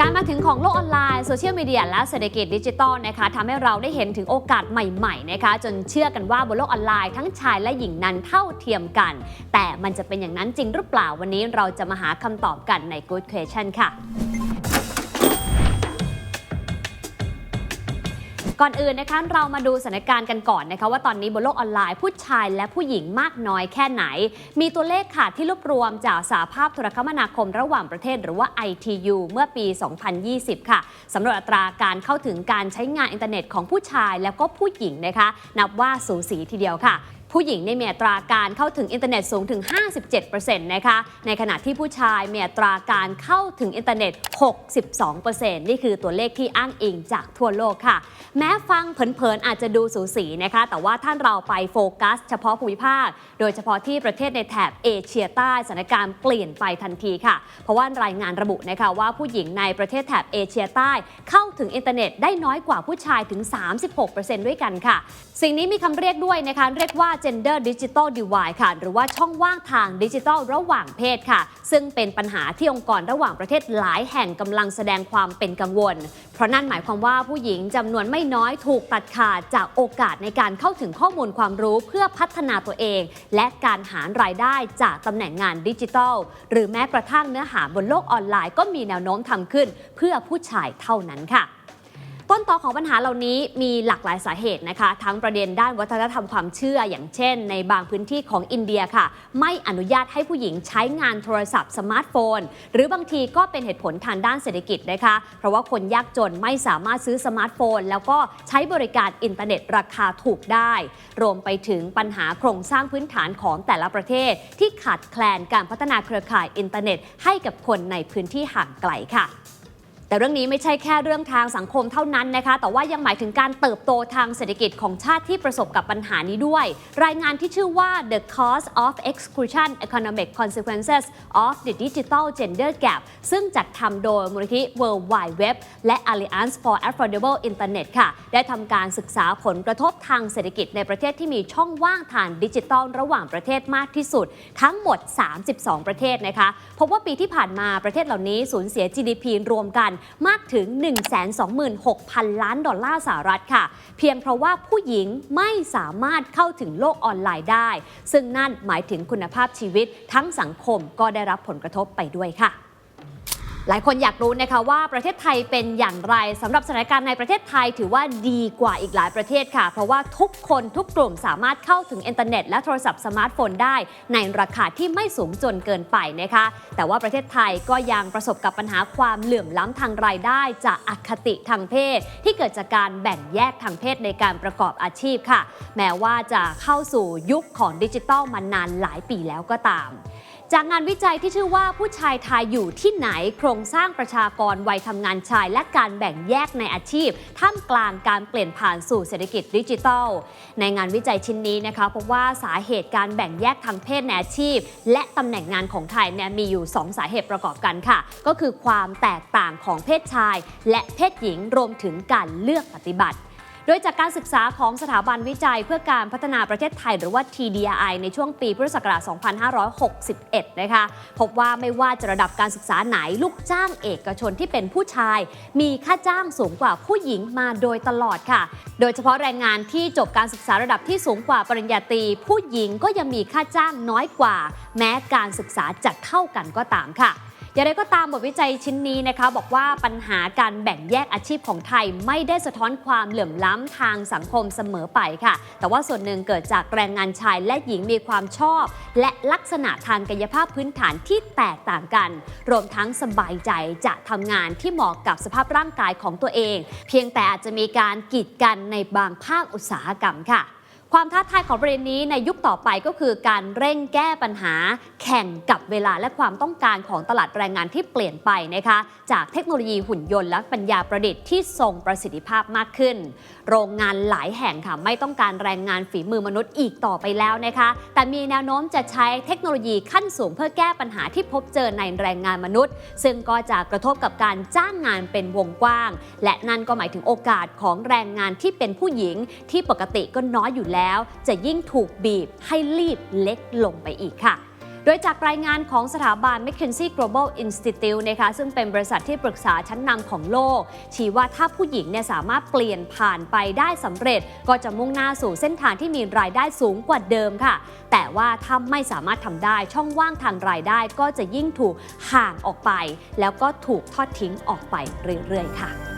การมาถึงของโลกออนไลน์โซเชียลมีเดียและเศรษฐกิจดิจิทัลนะคะทำให้เราได้เห็นถึงโอกาสใหม่ๆนะคะจนเชื่อกันว่าบนโลกออนไลน์ทั้งชายและหญิงนั้นเท่าเทียมกัน แต่มันจะเป็นอย่างนั้นจริงหรือเปล่าวันนี้เราจะมาหาคำตอบกันใน Good Question ค่ะ ก่อนอื่นนะคะเรามาดูสถานการณ์กันก่อนนะคะว่าตอนนี้บนโลกออนไลน์ผู้ชายและผู้หญิงมากน้อยแค่ไหน มีตัวเลขค่ะที่รวบรวมจากสาภาพโทรคมนาคมระหว่างประเทศ หรือว่า ITU เมื่อปี 2020 ค่ะสำรวจอัตราการเข้าถึงการใช้งานอินเทอร์เน็ตของผู้ชายแล้วก็ผู้หญิงนะคะ นับว่าสูสีทีเดียวค่ะ ผู้หญิงในยมีอัตราการเข้าถึงอินเทอร์เน็ตสูงถึง 57%นะคะ ในขณะที่ผู้ชายมีอัตราการเข้าถึงอินเทอร์เน็ต 62%นี่คือตัวเลขที่อ้างอิงจากทั่วโลกค่ะ แม้ฟังเผินๆอาจจะดูสูสีนะคะ แต่ว่าท่านเราไปโฟกัส เฉพาะภูมิภาค โดยเฉพาะที่ประเทศในแถบเอเชียใต้สถานการณ์เปลี่ยนไปทันทีค่ะ เพราะว่ารายงานระบุนะคะว่าผู้หญิงในประเทศแถบเอเชียใต้ เข้าถึงอินเทอร์เน็ตได้น้อยกว่าผู้ชายถึง 36%ด้วยกันค่ะ สิ่งนี้มีคำเรียกด้วยนะคะเรียกว่า gender digital divide ค่ะ หรือว่าช่องว่างทางดิจิทัลระหว่างเพศค่ะ ซึ่งเป็นปัญหาที่องค์กรระหว่างประเทศหลายแห่งกำลังแสดงความเป็นกังวล เพราะนั่นหมายความว่าผู้หญิงจำนวนไม่น้อยถูกตัดขาดจากโอกาสในการเข้าถึงข้อมูลความรู้เพื่อพัฒนาตัวเอง และการหารายได้จากตำแหน่งงานดิจิทัล หรือแม้กระทั่งเนื้อหาบนโลกออนไลน์ก็มีแนวโน้มทำขึ้น เพื่อผู้ชายเท่านั้นค่ะ ต้นตอของปัญหาเหล่านี้มีหลากหลายสาเหตุนะคะ ทั้งประเด็นด้านวัฒนธรรมความเชื่อ อย่างเช่น ในบางพื้นที่ของอินเดียค่ะ ไม่อนุญาตให้ผู้หญิงใช้งานโทรศัพท์สมาร์ทโฟน หรือบางทีก็เป็นเหตุผลทางด้านเศรษฐกิจนะคะ เพราะว่าคนยากจนไม่สามารถซื้อสมาร์ทโฟน แล้วก็ใช้บริการอินเทอร์เน็ตราคาถูกได้ รวมไปถึงปัญหาโครงสร้างพื้นฐานของแต่ละประเทศ ที่ขาดแคลนการพัฒนาเครือข่ายอินเทอร์เน็ต ให้กับคนในพื้นที่ห่างไกลค่ะ แต่เรื่องนี้ไม่ใช่แค่เรื่องทางสังคมเท่านั้นนะคะ แต่ว่ายังหมายถึงการเติบโตทางเศรษฐกิจของชาติที่ประสบกับปัญหานี้ด้วย รายงานที่ชื่อว่า The Cost of Exclusion Economic Consequences of the Digital Gender Gap ซึ่งจัดทำโดยมูลนิธิ World Wide Web และ Alliance for Affordable Internet ค่ะ ได้ทำการศึกษาผลกระทบทางเศรษฐกิจในประเทศที่มีช่องว่างทางดิจิทัลระหว่างประเทศมากที่สุด ทั้งหมด 32 ประเทศนะคะพบว่าปีที่ผ่านมาประเทศเหล่านี้สูญเสีย GDP รวมกันมากถึง 126,000 ล้านดอลลาร์สหรัฐค่ะ เพียงเพราะว่าผู้หญิงไม่สามารถเข้าถึงโลกออนไลน์ได้ ซึ่งนั่นหมายถึงคุณภาพชีวิตทั้งสังคมก็ได้รับผลกระทบไปด้วยค่ะ หลายคนอยากรู้นะคะว่าประเทศไทยเป็นอย่างไรสำหรับสถานการณ์ในประเทศไทยถือว่าดีกว่าอีกหลายประเทศค่ะ เพราะว่าทุกคนทุกกลุ่มสามารถเข้าถึงอินเทอร์เน็ตและโทรศัพท์สมาร์ทโฟนได้ ในราคาที่ไม่สูงจนเกินไปนะคะ แต่ว่าประเทศไทยก็ยังประสบกับปัญหาความเหลื่อมล้ำทางรายได้ จากอคติทางเพศ ที่เกิดจากการแบ่งแยกทางเพศในการประกอบอาชีพค่ะ แม้ว่าจะเข้าสู่ยุคของดิจิทัลมานานหลายปีแล้วก็ตาม จากงานวิจัยที่ชื่อว่าผู้ชายไทยอยู่ที่ไหนโครงสร้างประชากรวัยทำงานชาย และการแบ่งแยกในอาชีพ ท่ามกลางการเปลี่ยนผ่านสู่เศรษฐกิจดิจิทัล ในงานวิจัยชิ้นนี้นะคะพบว่าสาเหตุการแบ่งแยกทางเพศในอาชีพ และตำแหน่งงานของไทยเนี่ยมีอยู่ 2 สาเหตุประกอบกันค่ะ ก็คือความแตกต่างของเพศชาย และเพศหญิงรวมถึงการเลือกปฏิบัติ โดยจากการศึกษาของสถาบันวิจัยเพื่อการพัฒนาประเทศไทยหรือว่า TDI ในช่วงปีพุทธศักราช 2561 นะคะ พบว่าไม่ว่าจะระดับการศึกษาไหนลูกจ้างเอกชนที่เป็นผู้ชาย มีค่าจ้างสูงกว่าผู้หญิงมาโดยตลอดค่ะ โดยเฉพาะแรงงานที่จบการศึกษาระดับที่สูงกว่าปริญญาตรีผู้หญิงก็ยังมีค่าจ้างน้อยกว่า แม้การศึกษาจะเท่ากันก็ตามค่ะ อย่างไรก็ตามบทวิจัยชิ้นนี้นะคะ บอกว่าปัญหาการแบ่งแยกอาชีพของไทยไม่ได้สะท้อนความเหลื่อมล้ำทางสังคมเสมอไปค่ะ แต่ว่าส่วนหนึ่งเกิดจากแรงงานชายและหญิงมีความชอบ และลักษณะทางกายภาพพื้นฐานที่แตกต่างกัน รวมทั้งสบายใจจะทำงานที่เหมาะกับสภาพร่างกายของตัวเอง เพียงแต่อาจจะมีการกีดกันในบางภาคอุตสาหกรรมค่ะ ความท้าทายของประเด็นนี้ในยุคต่อไปก็คือการเร่งแก้ปัญหา แข่งกับเวลาและความต้องการของตลาดแรงงานที่เปลี่ยนไปนะคะ จากเทคโนโลยีหุ่นยนต์และปัญญาประดิษฐ์ที่ทรงประสิทธิภาพมากขึ้น โรงงานหลายแห่งค่ะไม่ต้องการแรงงานฝีมือมนุษย์อีกต่อไปแล้วนะคะ แต่มีแนวโน้มจะใช้เทคโนโลยีขั้นสูง เพื่อแก้ปัญหาที่พบเจอในแรงงานมนุษย์ ซึ่งก็จะกระทบกับการจ้างงานเป็นวงกว้าง และนั่นก็หมายถึงโอกาสของแรงงานที่เป็นผู้หญิงที่ปกติก็น้อยอยู่แล้วจะยิ่งถูกบีบให้รีบเล็กลงไปอีกค่ะโโดยจากรายงานของสถาบัน McKinsey Global Institute นะคะซึ่งเป็นบริษัทที่ปรึกษาชั้นนำของโลก ชี้ว่าถ้าผู้หญิงเนี่ยสามารถเปลี่ยนผ่านไปได้สำเร็จ ก็จะมุ่งหน้าสู่เส้นทางที่มีรายได้สูงกว่าเดิมค่ะ แต่ว่าถ้าไม่สามารถทำได้ช่องว่างทางรายได้ก็จะยิ่งถูกห่างออกไป แล้วก็ถูกทอดทิ้งออกไปเรื่อยๆ ค่ะ